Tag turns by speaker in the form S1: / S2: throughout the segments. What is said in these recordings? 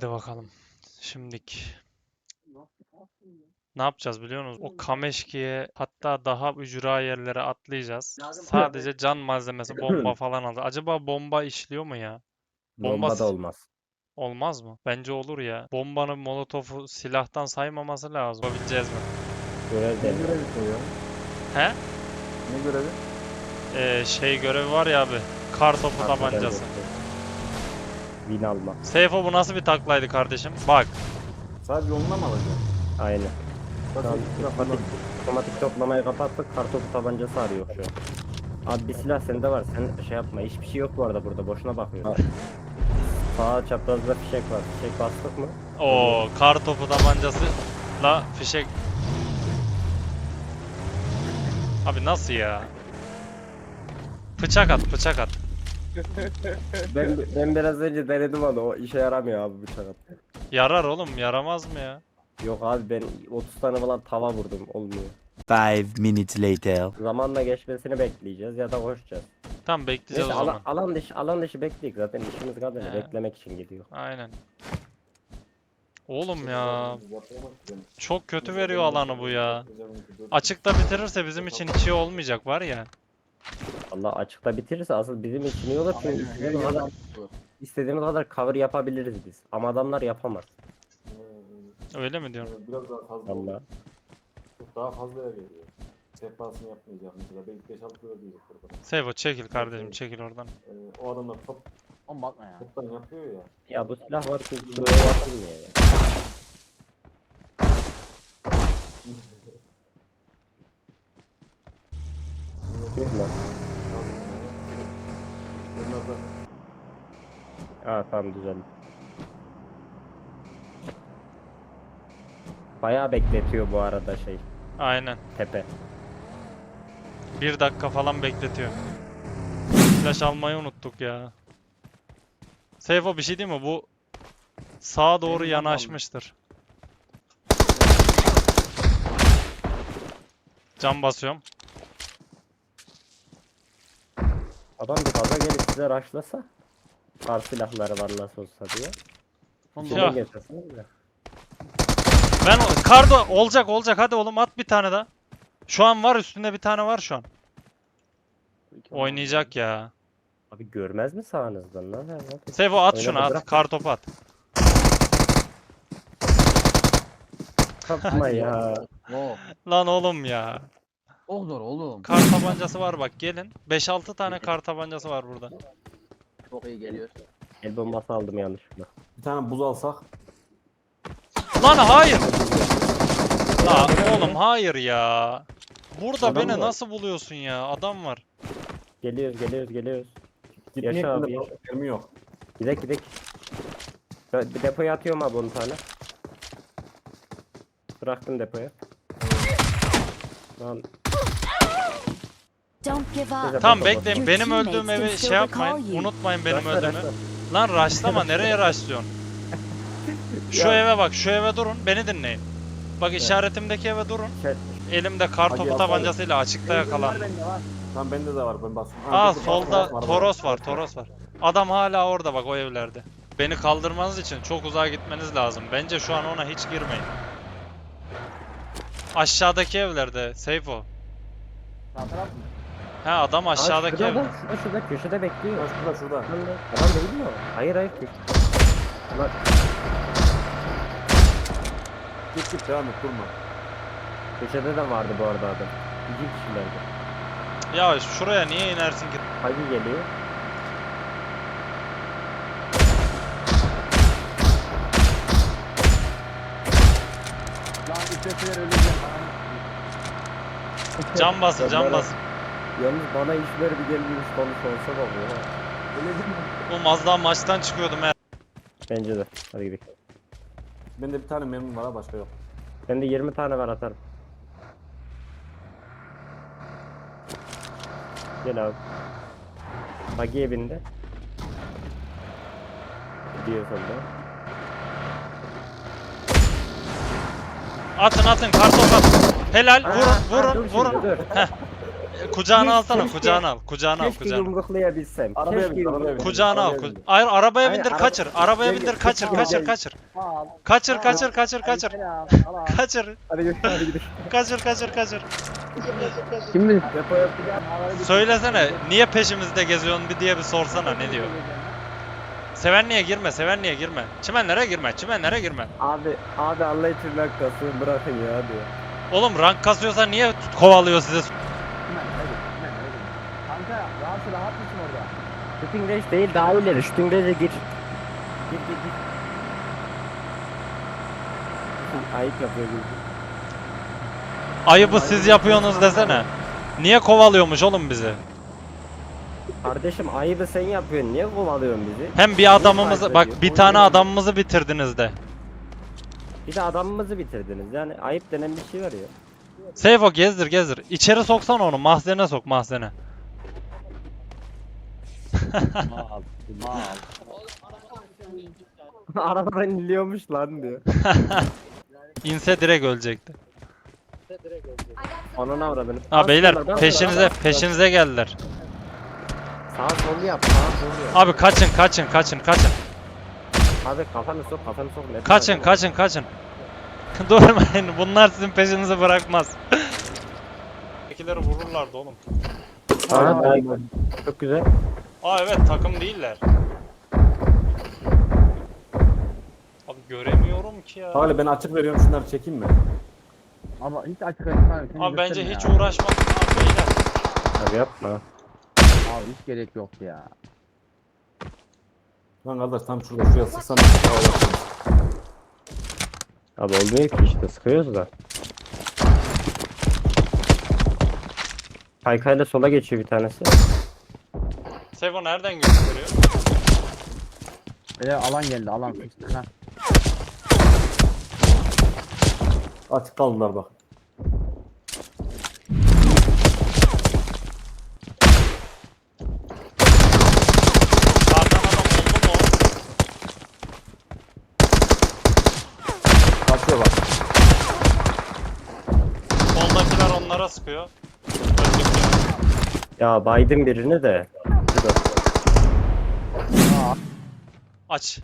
S1: Hadi bakalım. Şimdik. Ne yapacağız biliyor musunuz? O Kameşki'ye hatta daha ücra yerlere atlayacağız. Sadece can malzemesi, bomba falan alacağız. Acaba bomba işliyor mu ya? Bomba
S2: da olmaz.
S1: Olmaz mı? Bence olur ya. Bombanın molotofu silahtan saymaması lazım. Yapabileceğiz mi?
S2: Görev
S3: Ne görevi soruyor?
S1: He?
S3: Ne görevi?
S1: Ee, şey görevi var ya abi. Kar topu tabancası.
S2: Alma.
S1: Seyfo bu nasıl bir taklaydı kardeşim? Bak.
S3: Sadece yoluna mı alacaksın?
S2: Aynen. Tamam, otomatik, otomatik toplamayı kapattık. Kartopu tabancası arıyor şu an. Abi bir silah sende var. Sen şey yapma. Hiçbir şey yok bu arada burada. Boşuna bakıyorsun. Sağ çaprazda fişek var. Fişek bastık mı?
S1: O kar topu tabancası la fişek. Abi nasıl ya? Bıçak at, bıçak at.
S2: Ben ben biraz önce denedim onu. O işe yaramıyor abi bıçak at.
S1: Yarar oğlum, yaramaz mı ya?
S2: Yok abi ben 30 tane falan tava vurdum. Olmuyor.
S4: Five minutes later.
S2: Zamanla geçmesini bekleyeceğiz ya da koşacağız.
S1: Tamam bekleyeceğiz
S2: Neyse
S1: o
S2: alan,
S1: zaman.
S2: alan dışı alan dışı bekleyik zaten işimiz kadar
S1: He.
S2: beklemek için gidiyor.
S1: Aynen. Oğlum ya, çok kötü veriyor alanı bu ya. Açıkta bitirirse bizim için hiç iyi olmayacak var ya.
S2: Allah açıkta bitirirse asıl bizim için iyi olur çünkü istediğimiz kadar, istediğimiz kadar cover yapabiliriz biz. Ama adamlar yapamaz.
S1: Öyle mi diyorsun?
S3: Ee, Biraz daha fazla.
S2: Allah.
S3: Çok daha fazla yer geliyor. Sehpasını yapmayacak mesela. Belki 5-6 lira diyecek burada.
S1: Seyfo çekil kardeşim, çekil oradan.
S3: Ee, o adamlar top,
S5: Oğlum bakma ya.
S3: toptan yapıyor ya.
S2: Ya bu silah var ki buraya yapılmıyor ya. Tüh lan.
S3: Da
S2: Ha tamam düzeldi. Bayağı bekletiyor bu arada şey
S1: Aynen.
S2: tepe.
S1: Bir dakika falan bekletiyor. Flash almayı unuttuk ya. Seyfo bir şey değil mi? Bu sağa doğru
S5: Benim tamam.
S1: yanaşmıştır. Cam basıyorum.
S2: Adam bir gaza gelip size rushlasa kar silahları var nasıl olsa diye.
S1: Ya.
S2: Getirsiniz de.
S1: Ben o- kardo olacak olacak hadi oğlum at bir tane daha. Şu an var üstünde bir tane var şu an. Oynayacak ya.
S2: Abi görmez mi sağınızdan lan? Hadi.
S1: Seyfo at
S2: Öyle
S1: şunu at.
S2: bırak.
S1: Kar topu at.
S2: Yapma ya.
S1: Lan oğlum ya.
S5: Çok zor oğlum.
S1: Kar tabancası var bak gelin. 5-6 tane kar tabancası var burada.
S5: Çok iyi geliyor.
S2: El bombası aldım yanlışlıkla.
S3: bir tane buz alsak.
S1: Lan hayır. La oğlum hayır ya. Burada
S2: Adam
S1: beni
S2: var.
S1: nasıl buluyorsun ya? Adam var.
S2: Geliyoruz geliyoruz geliyoruz.
S3: Gitmeye
S2: Yaşa abi, yaşa.
S3: mermi yok.
S2: Gidek gidek. Ben bir depoya atıyorum abi 10 tane. Bıraktım depoya. Lan Bak-
S1: bekleyin. Benim öldüğüm evi şey yapmayın. Unutmayın benim öldüğümü.
S2: raşla.
S1: Lan raşlama nereye raşlıyorsun? Şu
S2: Ya.
S1: eve bak şu eve durun. Beni dinleyin. Bak işaretimdeki eve durun.
S2: Şey-
S1: Elimde kar
S3: Hadi
S1: topu
S3: yapalım.
S1: tabancasıyla açıkta yakalandım.
S3: Tam bende de var ben basıyorum. Ha,
S1: Aa
S3: dur, dur,
S1: solda Toros var, Toros var. Adam hala orada bak o evlerde. Beni kaldırmanız için çok uzağa gitmeniz lazım. Bence şu an ona hiç girmeyin. Aşağıdaki evlerde, safe o.
S5: Sağ taraf mı?
S1: He adam aşağıdaki
S2: şurada,
S1: ev.
S2: bak, şurada şurada köşede bekliyor.
S3: Ha, şurada şurada.
S2: Adam, da- adam değil mi o? Hayır hayır köşede. Lan
S3: Git git devam et durma.
S2: köşede de vardı bu arada adam. İki kişilerdi.
S1: Ya şuraya niye inersin ki?
S2: Hagi geliyor.
S5: Lan ücretler öleceğim.
S1: Cam basın,
S2: Onlara-
S1: basın.
S2: Yalnız bana işler bir gelmiş konuş olsa da bu. ha.
S5: Öleceğim.
S1: Oğlum az daha maçtan çıkıyordum he.
S2: Bence de. Hadi gidelim.
S3: Bende bir tane mermi var ha başka yok.
S2: Bende 20 tane var atarım. Gel abi. Bagiye bindi. Gidiyor sonunda.
S1: Atın atın kartopu at. Helal vurun vurun vurun.
S2: dur.
S1: Kucağına alsana, kucağına al. Kucağına al,
S2: Keşke
S1: kucağına.
S2: yumruklayabilsem.
S3: Arabaya
S2: Keşke
S3: bin, arabaya bin.
S2: yumruklayabilsem.
S1: Kucağına al.
S3: Arabaya
S1: ku-. Hayır arabaya bindir
S2: araba-
S1: kaçır. Arabaya
S2: Gel,
S1: bindir kaçır
S2: gel,
S1: kaçır
S2: gel.
S1: kaçır.
S5: Al.
S1: Kaçır
S5: Al.
S1: kaçır kaçır kaçır.
S5: Al al.
S1: Kaçır.
S2: Hadi gidelim hadi gidelim.
S1: Kaçır kaçır kaçır.
S5: Şimdi.
S1: Söylesene niye peşimizde geziyorsun bir diye bir sorsana ne diyor. Sevenliğe girme, sevenliğe girme. Çimenlere girme, çimenlere girme.
S2: Abi abi Allah için bırakın ya diyor.
S1: Oğlum rank kasıyorsa niye tut- kovalıyor sizi?
S5: Hemen, hadi, hemen, hadi. Kanka rahat rahat mısın orada?
S2: Shooting range değil daha ileri. Shooting range'e gir. Gir gir gir. Ayıp yapıyor gibi.
S1: Ayıbı siz yapıyorsunuz desene. Niye kovalıyormuş oğlum bizi?
S2: Kardeşim ayıbı sen yapıyorsun. Niye kovalıyorsun bizi?
S1: Hem bir adamımızı bak bir tane adamımızı bitirdiniz de.
S2: Bir de adamımızı bitirdiniz. Yani ayıp denen bir şey var ya.
S1: Seyfo gezdir gezdir. İçeri soksana onu mahzene sok mahzene.
S5: Mal. Mal.
S2: Arabadan inliyormuş lan diyor.
S1: İnse direkt ölecekti.
S2: Onun avradını.
S1: Ha beyler peşinize peşinize geldiler.
S2: Sağ sol yap. Sağ sol yap.
S1: Abi kaçın kaçın kaçın kaçın.
S2: Abi kafanı sok kafanı sok. Ne
S1: Kaçın
S2: diyorsun?
S1: kaçın kaçın. Durmayın bunlar sizin peşinizi bırakmaz. Ötekileri vururlardı oğlum.
S2: Aa, çok güzel.
S1: Aa evet takım değiller. Abi göremiyorum ki ya.
S3: Hali ben açık veriyorum şunları çekeyim mi?
S5: Ama hiç açık açık
S1: Abi bence hiç uğraşma. Abi beyler.
S2: Abi yapma.
S5: Abi hiç gerek yok ya.
S3: Lan kardeş tam şurada şuraya olasın.
S2: Abi olmuyor ki işte sıkıyoruz da. Kaykayla sola geçiyor bir tanesi.
S1: Sevo nereden gösteriyor?
S5: Böyle alan geldi alan. Ha.
S3: Açık kaldılar bak.
S1: Sağdan adam oldu mu?
S3: Kaçıyor bak.
S1: Soldakiler onlara sıkıyor. Öldük ya.
S2: Ya baydım birini de.
S1: Aç.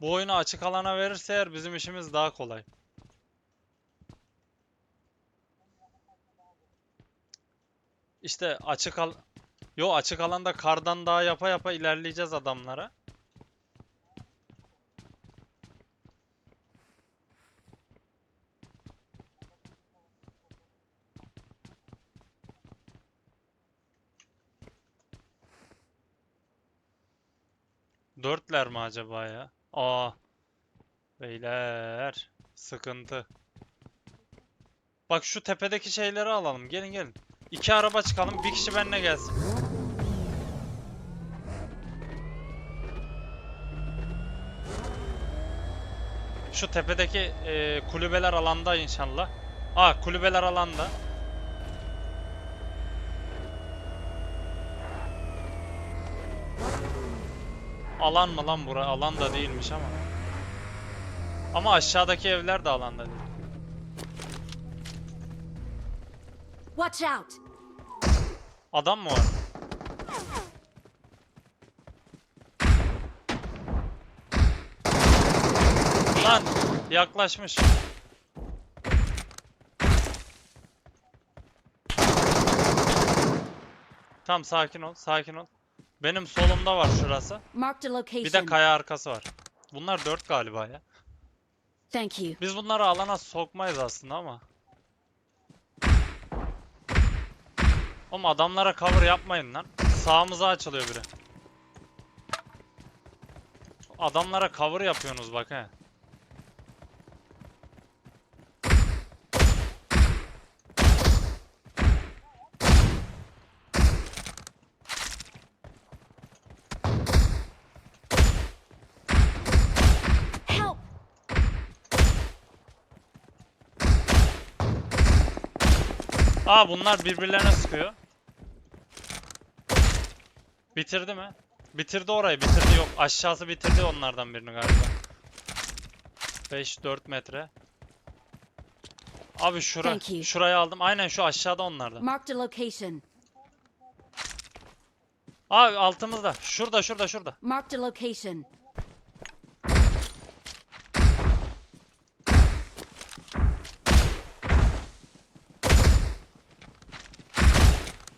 S1: Bu oyunu açık alana verirse eğer bizim işimiz daha kolay. İşte açık al Yo açık alanda kardan daha yapa yapa ilerleyeceğiz adamlara. Dörtler mi acaba ya? Aa. Beyler. Sıkıntı. Bak şu tepedeki şeyleri alalım. Gelin gelin. İki araba çıkalım. Bir kişi benimle gelsin. Şu tepedeki e, kulübeler alanda inşallah. Aa kulübeler alanda. Alan mı lan bura? Alan da değilmiş ama. Ama aşağıdaki evler de alanda değil.
S6: Watch out!
S1: Adam mı var? Lan yaklaşmış. Tamam sakin ol, sakin ol. Benim solumda var şurası.
S6: Marked a
S1: Bir de kaya arkası var. Bunlar dört galiba ya.
S6: Thank you.
S1: Biz bunları alana sokmayız aslında ama. Oğlum adamlara cover yapmayın lan. Sağımıza açılıyor biri. Adamlara cover yapıyorsunuz bak he. Aa bunlar birbirlerine sıkıyor. Bitirdi mi? Bitirdi orayı, bitirdi yok. Aşağısı bitirdi onlardan birini galiba. 5-4 metre. Abi şura,
S6: Thank you.
S1: şurayı aldım. Aynen şu aşağıda onlardan.
S6: Marked a location.
S1: Abi altımızda. Şurada şurada şurada.
S6: Marked a location.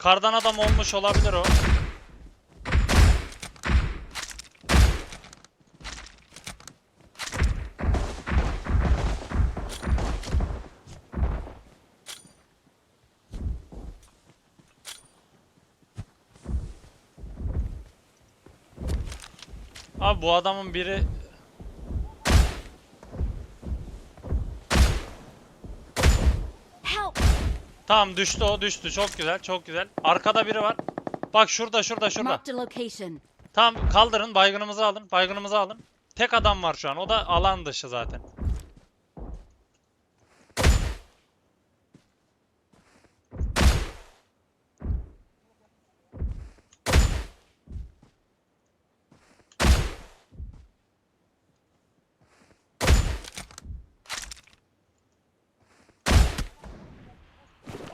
S1: Kardan adam olmuş olabilir o. Abi bu adamın biri Tamam düştü o düştü. Çok güzel çok güzel. Arkada biri var. Bak şurada şurada şurada.
S6: Marked a location.
S1: Tamam kaldırın baygınımızı alın. Baygınımızı alın. Tek adam var şu an. O da alan dışı zaten.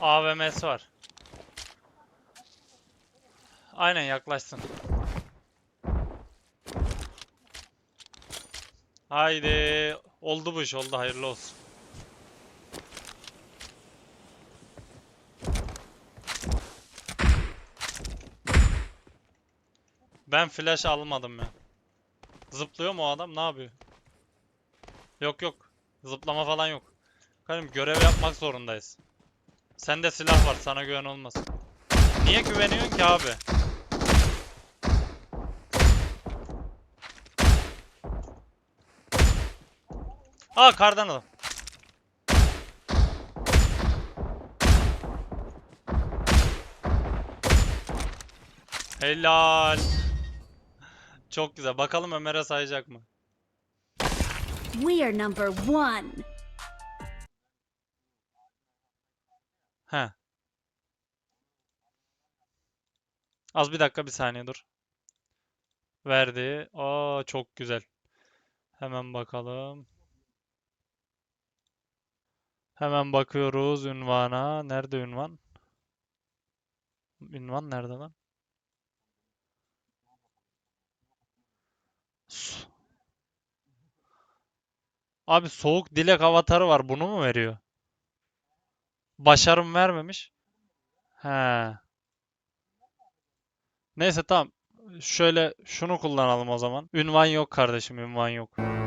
S1: AVM'si var. Aynen yaklaşsın. Haydi. Oldu bu iş oldu. Hayırlı olsun. Ben flash almadım ya. Zıplıyor mu o adam? Ne yapıyor? Yok yok. Zıplama falan yok. Kardeşim görev yapmak zorundayız. Sende silah var. Sana güven olmaz. Niye güveniyorsun ki abi? Aa kardan adam. Helal. Çok güzel. Bakalım Ömer'e sayacak mı?
S6: We are number one.
S1: He. Az bir dakika bir saniye dur. Verdi. Aa çok güzel. Hemen bakalım. Hemen bakıyoruz ünvana. Nerede ünvan? Ünvan nerede lan? Abi soğuk dilek avatarı var. Bunu mu veriyor? Başarım vermemiş. He. Neyse tamam. Şöyle şunu kullanalım o zaman. Ünvan yok kardeşim, ünvan yok.